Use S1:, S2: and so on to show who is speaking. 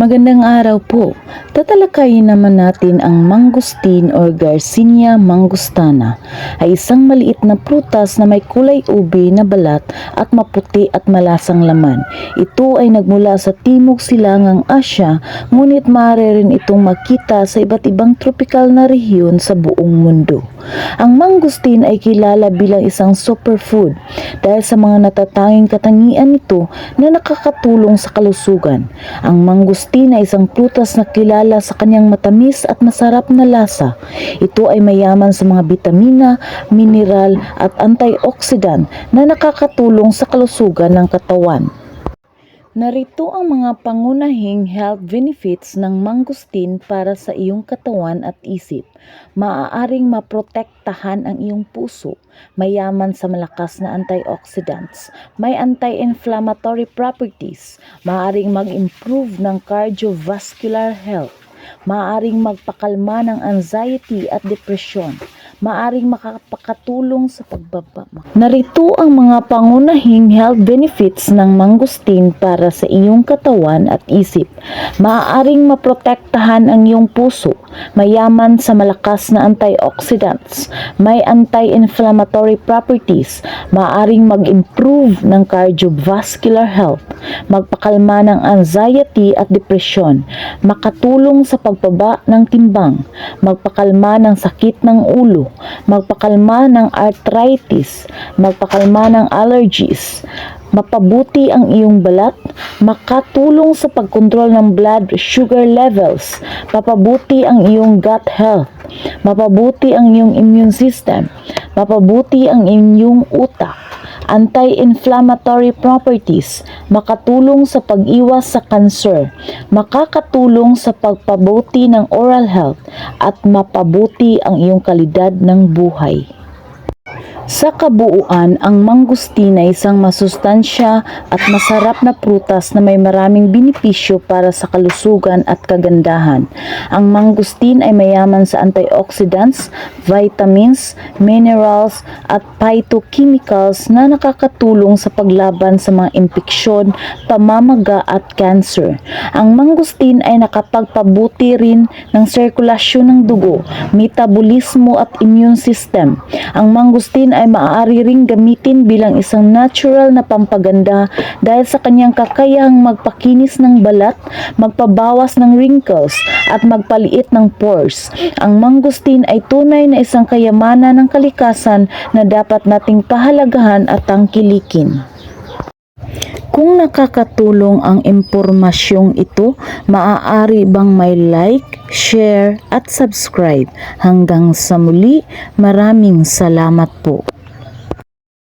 S1: Magandang araw po. Tatalakayin naman natin ang mangustin or Garcinia mangustana ay isang maliit na prutas na may kulay ube na balat at maputi at malasang laman. Ito ay nagmula sa Timog Silangang Asya ngunit maaari rin itong makita sa iba't ibang tropical na rehiyon sa buong mundo. Ang mangustin ay kilala bilang isang superfood dahil sa mga natatanging katangian nito na nakakatulong sa kalusugan. Ang mangustin ay isang prutas na kilala sa kanyang matamis at masarap na lasa. Ito ay mayaman sa mga bitamina, mineral at antioxidant na nakakatulong sa kalusugan ng katawan. Narito ang mga pangunahing health benefits ng mangustin para sa iyong katawan at isip. Maaaring maprotektahan ang iyong puso, mayaman sa malakas na antioxidants, may anti-inflammatory properties, maaaring mag-improve ng cardiovascular health, maaaring magpakalma ng anxiety at depresyon, maaring makapakatulong sa pagbaba. Narito ang mga pangunahing health benefits ng mangustin para sa iyong katawan at isip. Maaaring maprotektahan ang iyong puso, mayaman sa malakas na antioxidants, may anti-inflammatory properties, maaaring mag-improve ng cardiovascular health, magpakalma ng anxiety at depresyon, makatulong sa pagbaba ng timbang, magpakalma ng sakit ng ulo, magpakalma ng arthritis, magpakalma ng allergies, mapabuti ang iyong balat, makatulong sa pagkontrol ng blood sugar levels, mapabuti ang iyong gut health, mapabuti ang iyong immune system, mapabuti ang inyong utak, anti-inflammatory properties, makatulong sa pag-iwas sa kanser, makakatulong sa pagpabuti ng oral health, at mapabuti ang iyong kalidad ng buhay. Sa kabuuan, ang mangustin ay isang masustansya at masarap na prutas na may maraming benepisyo para sa kalusugan at kagandahan. Ang mangustin ay mayaman sa antioxidants, vitamins, minerals at phytochemicals na nakakatulong sa paglaban sa mga impeksyon, pamamaga at cancer. Ang mangustin ay nakapagpabuti rin ng sirkulasyon ng dugo, metabolismo at immune system. Ang mangustin ay maaari ring gamitin bilang isang natural na pampaganda dahil sa kanyang kakayahang magpakinis ng balat, magpabawas ng wrinkles at magpaliit ng pores. Ang mangustin ay tunay na isang kayamanan ng kalikasan na dapat nating pahalagahan at tangkilikin. Kung nakakatulong ang impormasyong ito, maaari bang may like, share at subscribe. Hanggang sa muli, maraming salamat po.